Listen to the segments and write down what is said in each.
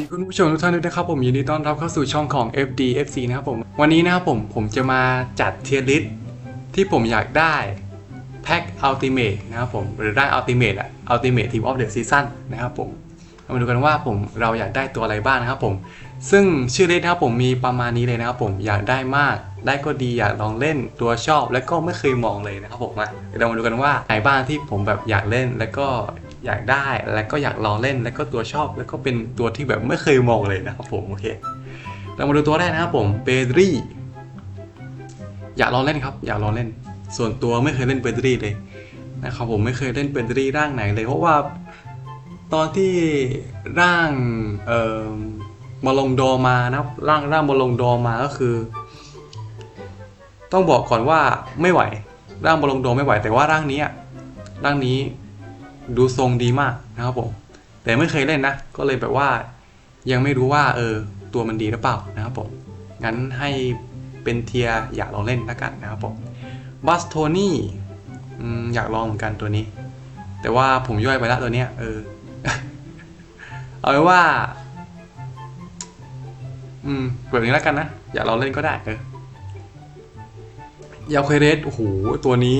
ดีคุณผู้ชมทุกท่านด้วยนะครับผมยินดีต้อนรับเข้าสู่ช่องของ FD FC นะครับผมวันนี้นะครับผมผมจะมาจัดเทียร์ลิสที่ผมอยากได้แพ็คอัลติเมทนะครับผมหรือได้อัลติเมทอะอัลติเมททีมออฟเดอะซีซั่นนะครับผมมาดูกันว่าผมเราอยากได้ตัวอะไรบ้างนะครับผม ซึ่งชื่อลิสต์นะครับผมมีประมาณนี้เลยนะครับผมอยากได้มากได้ก็ดีอยากลองเล่นตัวชอบ และก็ไม่เคยมองเลยนะครับผมมาเดี๋ยวเรามาดูกันว่าไหนบ้างที่ผมแบบอยากเล่นแล้วก็ อยากได้แล้วก็อยากลองเล่นแล้วก็ตัวชอบแล้วก็เป็นตัวที่แบบไม่เคยมองเลยนะครับผมโอเคเรามาดูตัวแรกนะครับผมเปดรีอยากลองเล่นครับ อยากลองเล่น ส่วนตัวไม่เคยเล่นเปดรีเลยนะครับผมไม่เคยเล่นเปดรีร่างไหนเลย เพราะว่าตอนที่ร่างเอ่อมาลงโดมานะร่างร่างมาลงโดมาก็คือ ต้องบอกก่อนว่าไม่ไหวร่างบอลงโดไม่ไหวแต่ว่าร่างนี้ร่างนี้ ดูทรงดีมากนะครับผม แต่ไม่เคยเล่นนะ ก็เลยแบบว่า ยังไม่รู้ว่าเออตัวมันดีหรือเปล่านะครับผม งั้นให้เป็นเทียอยากลองเล่นแล้วกันนะครับผมบัสโทนี่อยากลองเหมือนกันตัวนี้ แต่ว่าผมย่อยไปแล้วตัวเนี้ยเออ เอาไว้ว่า อืมแบบนี้แล้วกันนะ อยากลองเล่นก็ได้เออยาเคเรสโอ้โหตัวนี้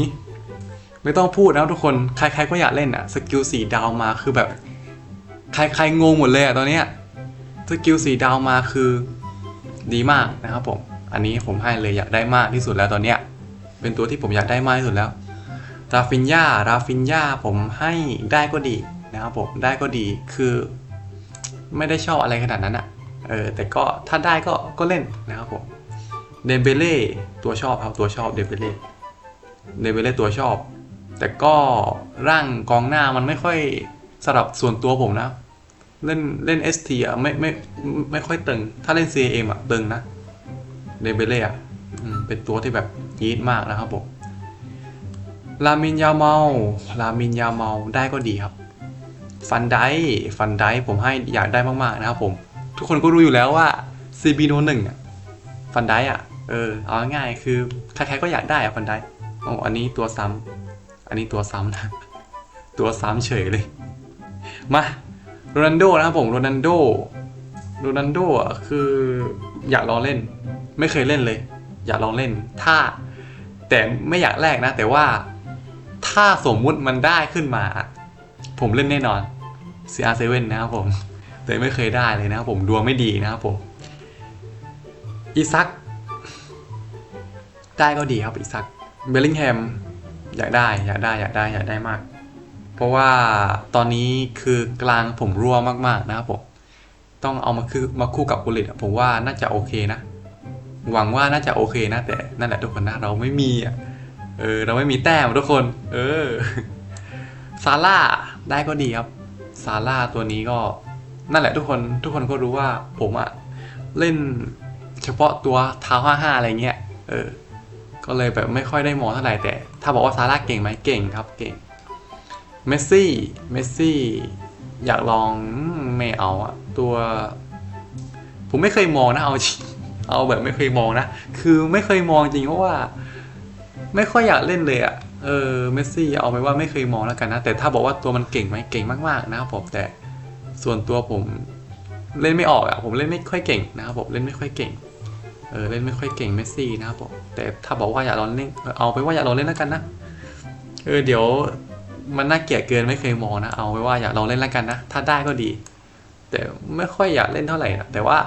ไม่ต้องพูดนะทุกคน ใครๆก็อยากเล่นอะสกิลสีดาวมาคือแบบ ใครๆงงหมดเลยอะตอนเนี้ย สกิลสีดาวมาคือดีมากนะครับผม อันนี้ผมให้เลยอยากได้มากที่สุดแล้วตอนเนี้ย เป็นตัวที่ผมอยากได้มากที่สุดแล้ว ราฟินยาราฟินยาผมให้ได้ก็ดีนะครับผม ได้ก็ดี คือ ไม่ได้ชอบอะไรขนาดนั้นอะเออ แต่ก็ถ้าได้ก็ ก็เล่นนะครับผม เดมเบเล่ ตัวชอบครับ ตัวชอบเดมเบเล่ เดเบเล่ตัวชอบ แต่ก็ร่างกองหน้ามันไม่ค่อยสำหรับส่วนตัวผมนะ เล่นเล่น ST อะไม่ไม่ไม่ไม่ค่อยตึง ถ้าเล่น CAM อะตึงนะเดเบเล่อะเป็นตัวที่แบบยีดมากนะครับผมลามินยาเมาลามินยาเมาได้ก็ดีครับ ฟันไดฟันไดผมให้อยากได้มาก ๆ นะครับผม ทุกคนก็รู้อยู่แล้วว่า CB โนหนึ่งอะฟันไดอะ เออ เอาง่ายคือใครๆก็อยากได้อะฟันได้อ๋ออันนี้ตัวซ้ำ อันนี้ตัวซ้ำนะ ตัวซ้ำเฉยเลย มาโรนันโดนะครับผมโรนันโดโรนันโดอะคืออยากลองเล่น ไม่เคยเล่นเลย อยากลองเล่น ถ้าแต่ไม่อยากแลกนะ แต่ว่าถ้าสมมุติมันได้ขึ้นมา ผมเล่นแน่นอน CR7 นะครับผม แต่ไม่เคยได้เลยนะครับผมดวงไม่ดีนะครับผมอีซัก ได้ก็ดีครับอีซักเบลลิงแฮม อยากได้อยากได้อยากได้อยากได้มาก เพราะว่าตอนนี้คือกลางผมรั่วมากๆนะครับผมต้องเอามาคือมาคู่กับบุลิตผมว่าน่าจะโอเคนะ หวังว่าน่าจะโอเคนะ แต่นั่นแหละทุกคนนะเราไม่มีอะเออเราไม่มีแต้มทุกคน เออซาร่าได้ก็ดีครับซาร่าตัวนี้ก็นั่นแหละทุกคนทุกคนก็รู้ว่าผมอะเล่นเฉพาะตัวเท้าห้าห้าอะไรเงี้ยเออ ก็เลยแบบไม่ค่อยได้มองเท่าไหร่แต่ ถ้าบอกว่าซาร่าเก่งไหมเก่งครับเก่งเมสซี่เมสซี่อยากลองไม่เอาอะตัว ผมไม่เคยมองนะเอาจริงเอาแบบไม่เคยมองนะ คือไม่เคยมองจริงเพราะว่า ไม่ค่อยอยากเล่นเลยอะเออเมสซี่เอาไปว่าไม่เคยมองแล้วกันนะ แต่ถ้าบอกว่าตัวมันเก่งไหมเก่งมากๆนะครับผมแต่ส่วนตัวผมเล่นไม่ออกอะผมเล่นไม่ค่อยเก่งนะครับผมเล่นไม่ค่อยเก่ง เออเล่นไม่ค่อยเก่งเมสซี่นะครับผมแต่ถ้าบอกว่าอยากลองเล่นเอาไปว่าอยากลองเล่นแล้วกันนะเออเดี๋ยวมันน่าเกลียดเกินไม่เคยมองนะเอาไปว่าอยากลองเล่นแล้วกันนะถ้าได้ก็ดี แต่ไม่ค่อยอยากเล่นเท่าไหร่นะแต่ว่า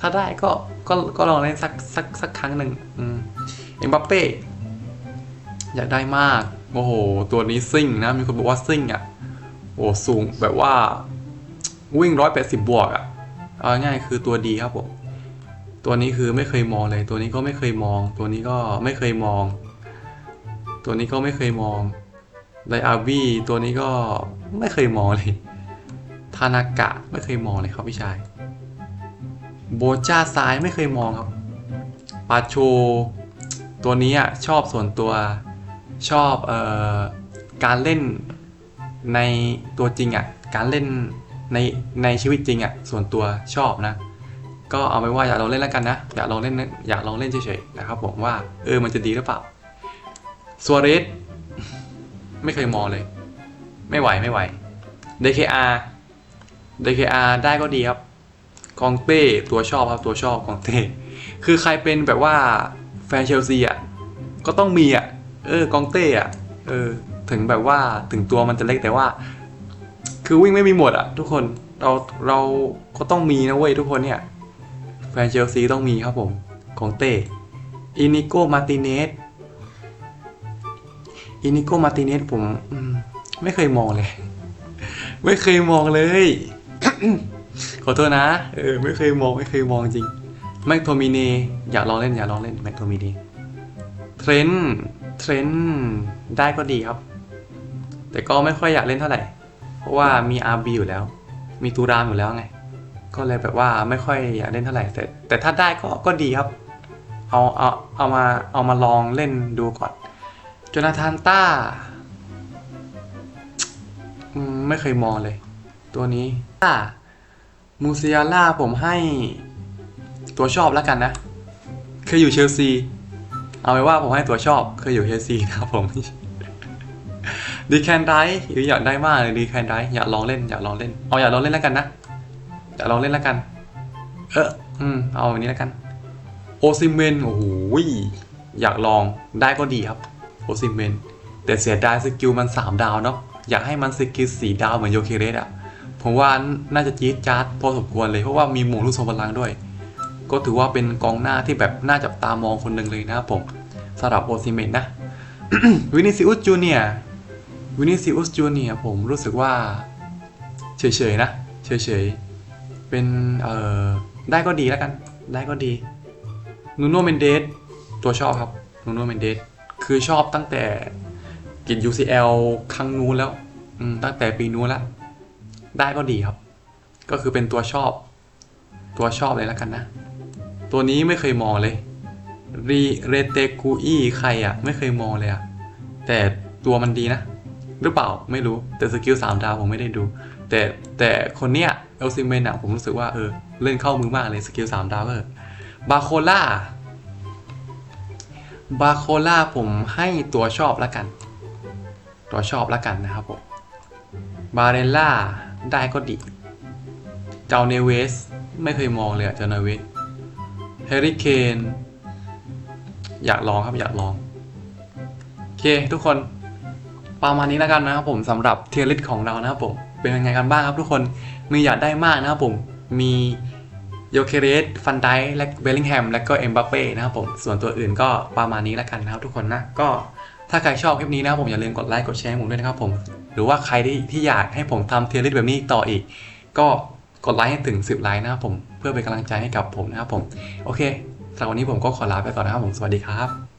ถ้าได้ก็ก็ก็ลองเล่นสักสักสักครั้งหนึ่งอืมเอ็มบัปเป้อยากได้มากโอ้โหตัวนี้ซิ่งนะมีคนบอกว่าซิ่งอะโอ้สูงแบบว่าวิ่งร้อยแปดสิบบวกอะเอาง่ายคือตัวดีครับผม ตัวนี้คือไม่เคยมองเลย ตัวนี้ก็ไม่เคยมอง ตัวนี้ก็ไม่เคยมอง ตัวนี้ก็ไม่เคยมองไดอาวีตัวนี้ก็ไม่เคยมองเลยทานากะไม่เคยมองเลยครับพี่ชาย โบจ้าซ้ายไม่เคยมองครับ ปาโช ตัวนี้อะชอบส่วนตัว ชอบเอ่อการเล่นในตัวจริงอะ การเล่นในในชีวิตจริงอะ ส่วนตัวชอบนะ ก็เอาไปว่าอยากลองเล่นแล้วกันนะ อยากลองเล่นอยากลองเล่นเฉยๆนะครับผมว่าเออมันจะดีหรือเปล่าซัวเรสไม่เคยมองเลย ไม่ไหวไม่ไหว DKR DKR ได้ก็ดีครับกองเต้ตัวชอบครับตัวชอบกองเต้คือใครเป็นแบบว่าแฟนเชลซีอะก็ต้องมีอะเออกองเต้อะเออถึงแบบว่าถึงตัวมันจะเล็กแต่ว่า คือวิ่งไม่มีหมดอะ ทุกคนเราเราก็ต้องมีนะเว้ยทุกคนเนี่ย แฟนเชลซีต้องมีครับผม ของเต้อินิโกมาติเนสอินิโกมาติเนสผมไม่เคยมองเลย ไม่เคยมองเลย ขอโทษนะ เออ ไม่เคยมอง ไม่เคยมองจริง แม็กโทมินีอยากลองเล่น อยากลองเล่นแม็กโทมินีเทรนเทรนได้ก็ดีครับ แต่ก็ไม่ค่อยอยากเล่นเท่าไหร่ เพราะว่ามีอาร์บีอยู่แล้ว มีตูรามอยู่แล้วไง ก็เลยแบบว่าไม่ค่อยอยากเล่นเท่าไหร่แต่แต่ถ้าได้ก็ก็ดีครับ เอาเอาเอามาเอามาลองเล่นดูก่อนโจนาธานต้าไม่เคยมองเลย ตัวนี้ต้ามูเซียล่าผมให้ตัวชอบแล้วกันนะ เคยอยู่เชลซี เอาไว้ว่าผมให้ตัวชอบ เคยอยู่เชลซีนะครับผมดีแคนไดหรืออยากได้มากเลยดีแคนไดอยากลองเล่นอยากลองเล่นเอาอยากลองเล่นแล้วกันนะ อยากลองเล่นแล้วกัน เอออืมเอาอันนี้แล้วกัน โอซิเมนโอ้โหอยากลองได้ก็ดีครับ โอซิเมน แต่เสียดายสกิลมัน 3 ดาวเนาะอยากให้มันสกิลสีดาวเหมือนโยเคเรสอะผมว่าน่าจะจี๊ดจ๊าดพอสมควรเลยเพราะว่ามีหมูลูกทรงพลังด้วย ก็ถือว่าเป็นกองหน้าที่แบบน่าจับตามองคนหนึ่งเลยนะครับผมสำหรับโอซิเมนนะวินิซิอุสจูเนียวินิซิอุสจูเนียผมรู้สึกว่าเฉยๆนะเฉยๆ เป็นเอ่อได้ก็ดีแล้วกัน ได้ก็ดีนูโนเมนเดสตัวชอบครับนูโนเมนเดสคือชอบตั้งแต่กิน UCL ครั้งนู้นแล้วตั้งแต่ปีนู้นแล้วได้ก็ดีครับ ก็คือเป็นตัวชอบ ตัวชอบเลยแล้วกันนะ ตัวนี้ไม่เคยมองเลยรีเรเตกูอีใครอะไม่เคยมองเลยอะแต่ตัวมันดีนะ หรือเปล่าไม่รู้แต่สกิลสามดาวผมไม่ได้ดู แต่แต่คนเนี้ยเอลซิเมนอะผมรู้สึกว่าเออเล่นเข้ามือมากเลยสกิลสามดาวเออบาโคล่าบาโคล่าผมให้ตัวชอบล้วกัน ตัวชอบล้วกันนะครับผมบาเรลล่าได้ก็ดี เจ้าเนเวส ไม่เคยมองเลยอะเจ้าเนเวสเฮริเคนอยากลองครับอยากลอง โอเคทุกคนประมาณนี้แล้วกันนะครับผมสำหรับเทียร์ลิสของเรานะครับผม เป็นยังไงกันบ้างครับทุกคนมีอยากได้มากนะครับผมมีโยเคเรสฟันไดและเบลลิงแฮมและก็เอ็มบัปเป้นะครับผมส่วนตัวอื่นก็ประมาณนี้แล้วกันนะครับทุกคนนะก็ถ้าใครชอบคลิปนี้นะครับผมอย่าลืมกดไลค์กดแชร์ให้ผมด้วยนะครับผมหรือว่าใครที่ที่อยากให้ผมทำเทียร์ลิสแบบนี้ต่ออีก ก็กดไลค์ให้ถึง 10ไลค์นะครับผมเพื่อเป็นกำลังใจให้กับผมนะครับผมโอเคสำหรับวันนี้ผมก็ขอลาไปก่อนนะครับผมสวัสดีครับ